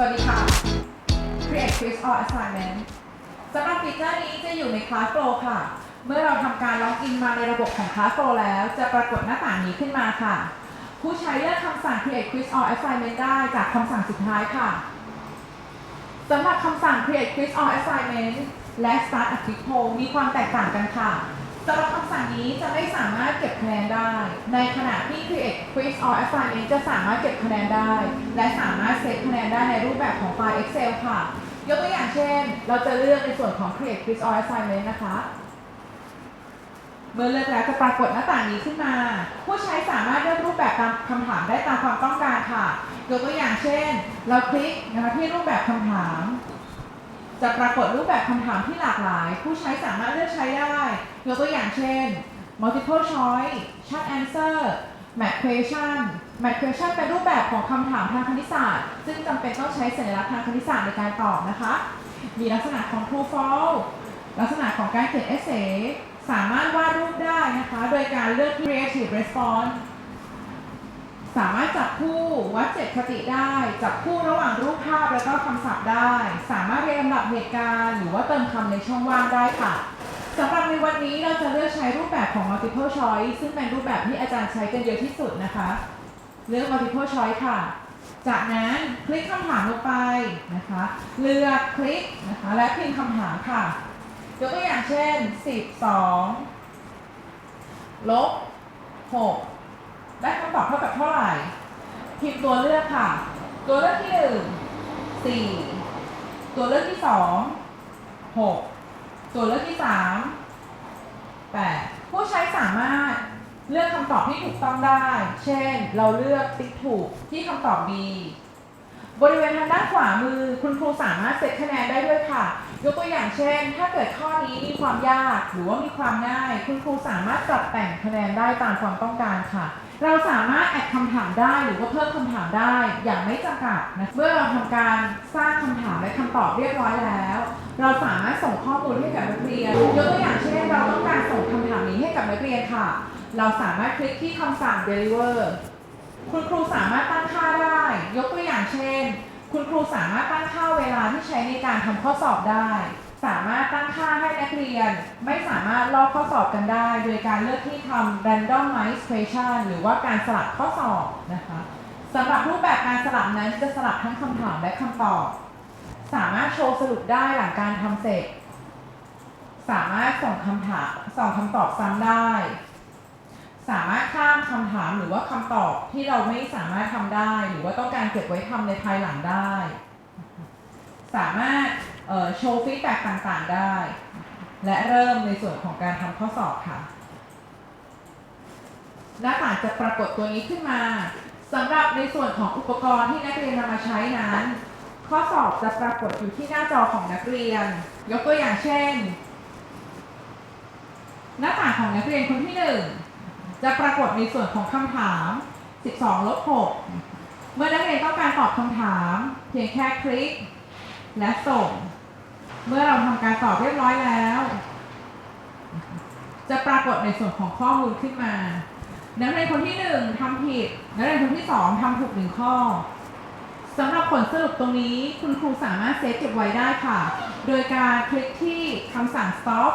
สวัสดีค่ะ Create Quiz or Assignment สำหรับฟีเจอร์นี้จะอยู่ใน Classflow ค่ะ เมื่อเราทำการล็อกอินมาในระบบของ Classflow แล้ว จะปรากฏหน้าต่างนี้ขึ้นมาค่ะ ผู้ใช้เลือกคำสั่ง Create Quiz or Assignment ได้จากคำสั่งสุดท้ายค่ะสำหรับคำสั่ง Create Quiz or Assignment และ Start a Quick Poll มีความแตกต่างกันค่ะ สำหรับคำสั่งนี้จะไม่สามารถเก็บคะแนนได้ ในขณะที่ Create Quiz or Assignment จะสามารถเก็บคะแนนได้ และสามารถเซฟคะแนนได้ในรูปแบบของไฟล์ Excel ค่ะ ยกตัวอย่างเช่น เราจะเลือกในส่วนของ Create Quiz or Assignment นะคะ เมื่อเลือกแล้วจะปรากฏหน้าต่างนี้ขึ้นมา ผู้ใช้สามารถเลือกรูปแบบตามคำถามได้ตามความต้องการค่ะ ยกตัวอย่างเช่น เราคลิกนะคะที่รูปแบบคำถาม จะปรากฏรูปแบบคำถามที่หลากหลาย ผู้ใช้สามารถเลือกใช้ได้ ยกตัวอย่างเช่น multiple choice short answer math question math question เป็นรูปแบบของคำถามทางคณิตศาสตร์ ซึ่งจำเป็นต้องใช้สัญลักษณ์ทางคณิตศาสตร์ในการตอบนะคะ มีลักษณะของ true false ลักษณะของการเขียน essay สามารถวาดรูปได้นะคะ โดยการเลือก creative response สามารถจับคู่วัดเจ็ดคติได้ จับคู่ระหว่างรูปภาพแล้วก็คำศัพท์ได้ สามารถเรียงลำดับเหตุการณ์ หรือว่าเติมคำในช่องว่างได้ค่ะสำหรับในวันนี้เราจะเลือกใช้รูปแบบของ multiple choice ซึ่งเป็นรูปแบบที่อาจารย์ใช้กันเยอะที่สุดนะคะ เลือก multiple choice ค่ะ จากนั้นคลิกคำถามลงไปนะคะ เลือกคลิกนะคะ และพิมพ์คำถามค่ะยกตัวอย่างเช่น 12ลบ6 ได้คำตอบเท่ากับเท่าไหร่พิมพ์ตัวเลือกค่ะ ตัวเลือกที่1 4ตัวเลือกที่2 6ตัวเลือกที่3 8ผู้ใช้สามารถเลือกคำตอบที่ถูกต้องได้ เช่น เราเลือกติ๊กถูกที่คำตอบ B บริเวณทางด้านขวามือคุณครูสามารถเซตคะแนนได้ด้วยค่ะ ยกตัวอย่างเช่น ถ้าเกิดข้อนี้มีความยากหรือว่ามีความง่าย คุณครูสามารถปรับแต่งคะแนนได้ตามความต้องการค่ะ เราสามารถแอดคำถามได้หรือว่าเพิ่มคำถามได้อย่างไม่จำกัดนะเมื่อเราทำการสร้างคำถามและคำตอบเรียบร้อยแล้ว เราสามารถส่งข้อมูลให้กับนักเรียนยกตัวอย่างเช่นเราต้องการส่งคำถามนี้ให้กับนักเรียนค่ะ เราสามารถคลิกที่คำสั่ง deliver คุณครูสามารถตั้งค่าได้ ยกตัวอย่างเช่น คุณครูสามารถตั้งค่าเวลาที่ใช้ในการทำข้อสอบได้ สามารถตั้งค่าให้นักเรียนไม่สามารถลอกข้อสอบกันได้ โดยการเลือกที่ทำ randomized question หรือว่าการสลับข้อสอบนะคะสำหรับรูปแบบการสลับนั้นจะสลับทั้งคำถามและคำตอบ สามารถโชว์สรุปได้หลังการทำเสร็จ สามารถส่งคำถามส่งคำตอบซ้ำได้ สามารถข้ามคำถามหรือว่าคำตอบที่เราไม่สามารถทำได้ หรือว่าต้องการเก็บไว้ทำในภายหลังได้ สามารถ โชว์ฟีดแบ็กต่างๆได้ และเริ่มในส่วนของการทำข้อสอบค่ะ หน้าต่างจะปรากฏตัวนี้ขึ้นมาสำหรับในส่วนของอุปกรณ์ที่นักเรียนนำมาใช้นั้น ข้อสอบจะปรากฏอยู่ที่หน้าจอของนักเรียน ยกตัวอย่างเช่น หน้าต่างของนักเรียนคนที่หนึ่งจะปรากฏในส่วนของคำถาม 12ลบ6เมื่อนักเรียนต้องการตอบคำถาม เพียงแค่คลิก และส่ง เมื่อเราทำการตอบเรียบร้อยแล้ว จะปรากฏในส่วนของข้อมูลขึ้นมา นักเรียนคนที่1ทำผิด นักเรียนคนที่2ทำถูกหนึ่งข้อสำหรับผลสรุปตรงนี้คุณครูสามารถเซฟเก็บไว้ได้ค่ะ โดยการคลิกที่คำสั่ง stop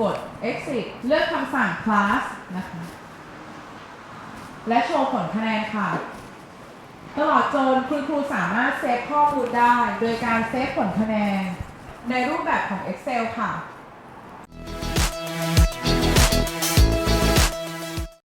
กด exit เลือกคำสั่ง class นะคะ และโชว์ผลคะแนนค่ะ ตลอดจนคุณครูสามารถเซฟข้อมูลได้ โดยการเซฟผลคะแนน ในรูปแบบของ Excel ค่ะ